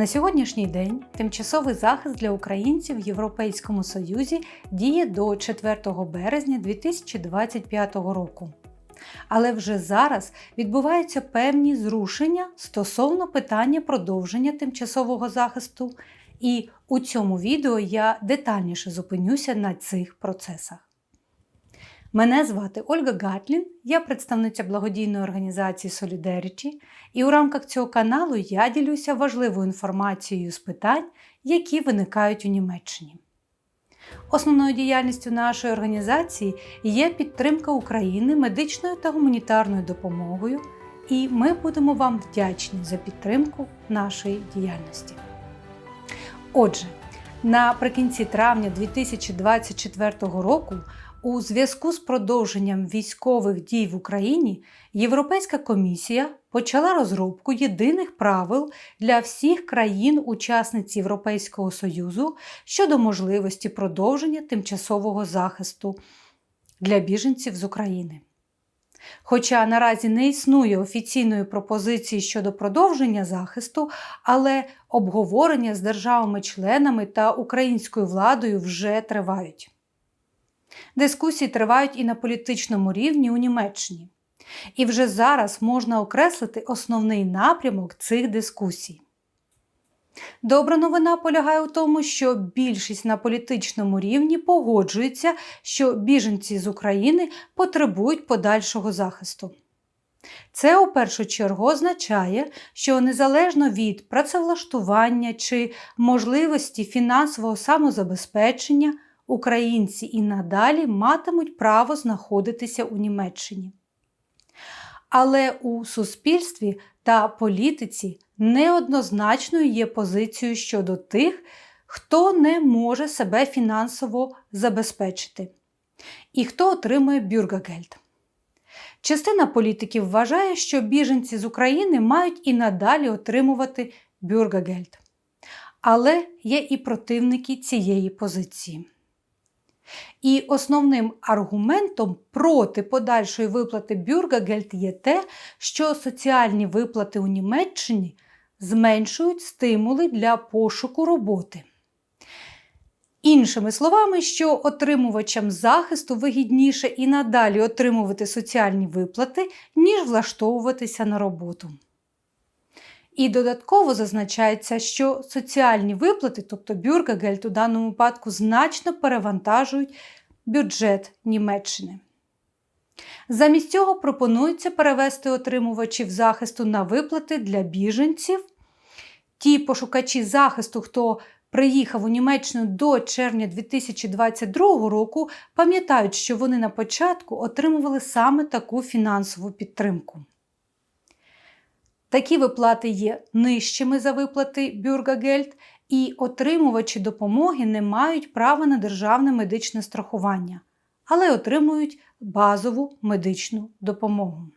На сьогоднішній день тимчасовий захист для українців в Європейському Союзі діє до 4 березня 2025 року. Але вже зараз відбуваються певні зрушення стосовно питання продовження тимчасового захисту, і у цьому відео я детальніше зупинюся на цих процесах. Мене звати Ольга Гатлін, я представниця благодійної організації Solidarity, і у рамках цього каналу я ділюся важливою інформацією з питань, які виникають у Німеччині. Основною діяльністю нашої організації є підтримка України медичною та гуманітарною допомогою, і ми будемо вам вдячні за підтримку нашої діяльності. Отже, наприкінці травня 2024 року у зв'язку з продовженням військових дій в Україні Європейська комісія почала розробку єдиних правил для всіх країн-учасниць Європейського Союзу щодо можливості продовження тимчасового захисту для біженців з України. Хоча наразі не існує офіційної пропозиції щодо продовження захисту, але обговорення з державами-членами та українською владою вже тривають. Дискусії тривають і на політичному рівні у Німеччині. І вже зараз можна окреслити основний напрямок цих дискусій. Добра новина полягає у тому, що більшість на політичному рівні погоджується, що біженці з України потребують подальшого захисту. Це у першу чергу означає, що незалежно від працевлаштування чи можливості фінансового самозабезпечення українці і надалі матимуть право знаходитися у Німеччині. Але у суспільстві та політиці неоднозначною є позицією щодо тих, хто не може себе фінансово забезпечити, і хто отримує бюргагельд. Частина політиків вважає, що біженці з України мають і надалі отримувати бюргагельд. Але є і противники цієї позиції. І основним аргументом проти подальшої виплати Бюргагельд є те, що соціальні виплати у Німеччині зменшують стимули для пошуку роботи. Іншими словами, що отримувачам захисту вигідніше і надалі отримувати соціальні виплати, ніж влаштовуватися на роботу. І додатково зазначається, що соціальні виплати, тобто бюргагельд у даному випадку, значно перевантажують бюджет Німеччини. Замість цього пропонується перевести отримувачів захисту на виплати для біженців. Ті пошукачі захисту, хто приїхав у Німеччину до червня 2022 року, пам'ятають, що вони на початку отримували саме таку фінансову підтримку. Такі виплати є нижчими за виплати Бюргагельд, і отримувачі допомоги не мають права на державне медичне страхування, але отримують базову медичну допомогу.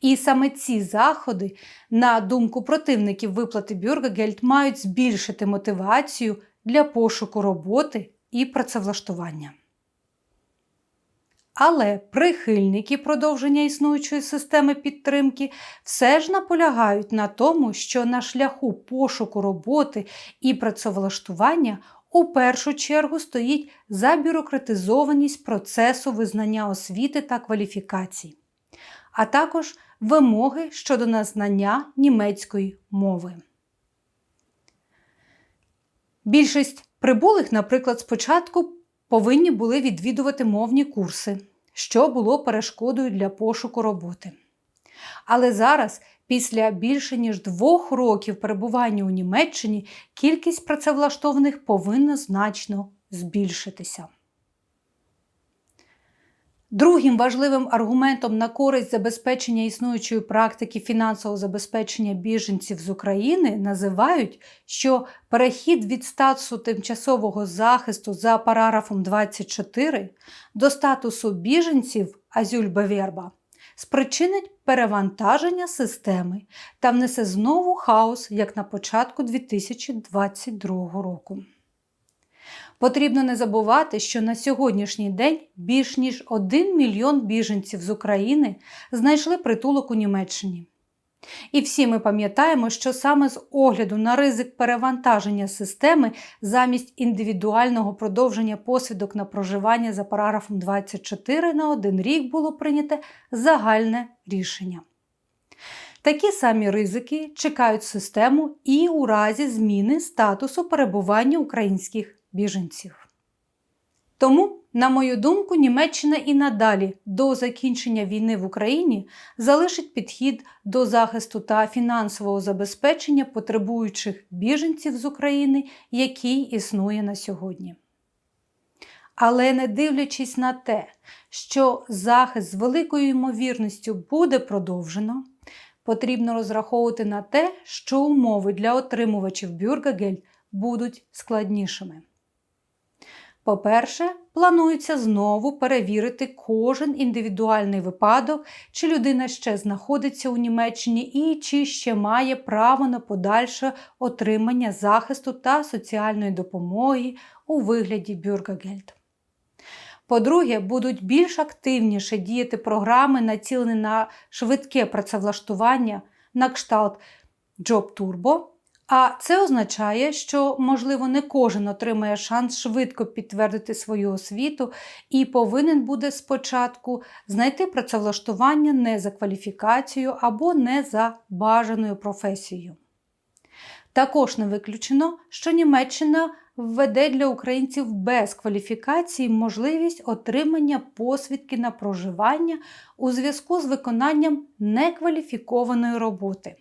І саме ці заходи, на думку противників виплати Бюргагельд, мають збільшити мотивацію для пошуку роботи і працевлаштування. Але прихильники продовження існуючої системи підтримки все ж наполягають на тому, що на шляху пошуку роботи і працевлаштування у першу чергу стоїть забюрократизованість процесу визнання освіти та кваліфікацій, а також вимоги щодо назнання німецької мови. Більшість прибулих, наприклад, спочатку повинні були відвідувати мовні курси, що було перешкодою для пошуку роботи. Але зараз, після більше ніж двох років перебування у Німеччині, кількість працевлаштованих повинна значно збільшитися. Другим важливим аргументом на користь забезпечення існуючої практики фінансового забезпечення біженців з України називають, що перехід від статусу тимчасового захисту за параграфом 24 до статусу біженців Азюльбеверба спричинить перевантаження системи та внесе знову хаос, як на початку 2022 року. Потрібно не забувати, що на сьогоднішній день більш ніж 1 мільйон біженців з України знайшли притулок у Німеччині. І всі ми пам'ятаємо, що саме з огляду на ризик перевантаження системи замість індивідуального продовження посвідок на проживання за параграфом 24 на один рік було прийняте загальне рішення. Такі самі ризики чекають систему і у разі зміни статусу перебування українських біженців. Тому, на мою думку, Німеччина і надалі до закінчення війни в Україні залишить підхід до захисту та фінансового забезпечення потребуючих біженців з України, який існує на сьогодні. Але не дивлячись на те, що захист з великою ймовірністю буде продовжено, потрібно розраховувати на те, що умови для отримувачів бюргагель будуть складнішими. По-перше, планується знову перевірити кожен індивідуальний випадок, чи людина ще знаходиться у Німеччині і чи ще має право на подальше отримання захисту та соціальної допомоги у вигляді бюргагельд. По-друге, будуть більш активніше діяти програми, націлені на швидке працевлаштування на кшталт Job Turbo, а це означає, що, можливо, не кожен отримає шанс швидко підтвердити свою освіту і повинен буде спочатку знайти працевлаштування не за кваліфікацією або не за бажаною професією. Також не виключено, що Німеччина введе для українців без кваліфікації можливість отримання посвідки на проживання у зв'язку з виконанням некваліфікованої роботи.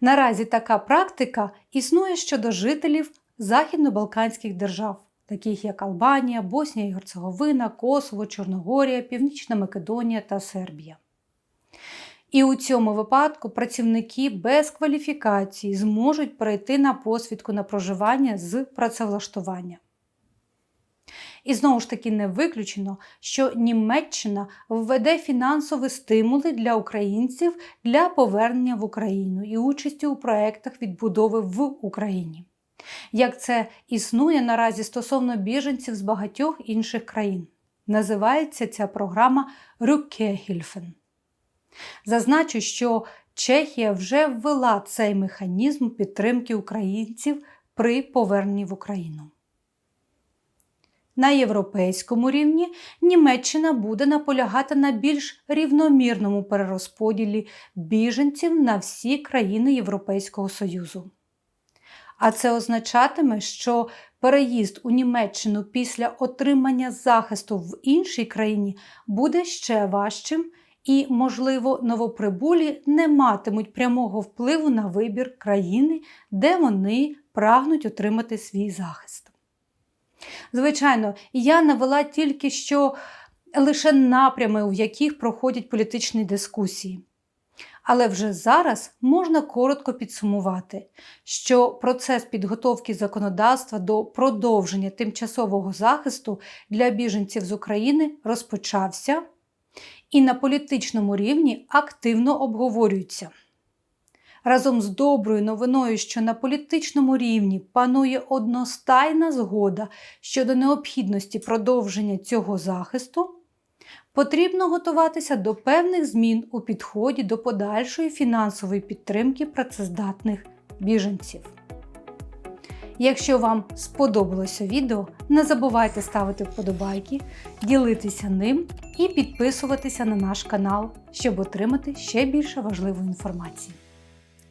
Наразі така практика існує щодо жителів західно-балканських держав, таких як Албанія, Боснія і Герцеговина, Косово, Чорногорія, Північна Македонія та Сербія. І у цьому випадку працівники без кваліфікації зможуть перейти на посвідку на проживання з працевлаштування. І знову ж таки не виключено, що Німеччина введе фінансові стимули для українців для повернення в Україну і участі у проєктах відбудови в Україні. Як це існує наразі стосовно біженців з багатьох інших країн. Називається ця програма Rückkehrhilfen. Зазначу, що Чехія вже ввела цей механізм підтримки українців при поверненні в Україну. На європейському рівні Німеччина буде наполягати на більш рівномірному перерозподілі біженців на всі країни Європейського Союзу. А це означатиме, що переїзд у Німеччину після отримання захисту в іншій країні буде ще важчим і, можливо, новоприбулі не матимуть прямого впливу на вибір країни, де вони прагнуть отримати свій захист. Звичайно, я навела тільки що лише напрями, у яких проходять політичні дискусії. Але вже зараз можна коротко підсумувати, що процес підготовки законодавства до продовження тимчасового захисту для біженців з України розпочався і на політичному рівні активно обговорюється. Разом з доброю новиною, що на політичному рівні панує одностайна згода щодо необхідності продовження цього захисту, потрібно готуватися до певних змін у підході до подальшої фінансової підтримки працездатних біженців. Якщо вам сподобалося відео, не забувайте ставити вподобайки, ділитися ним і підписуватися на наш канал, щоб отримати ще більше важливої інформації.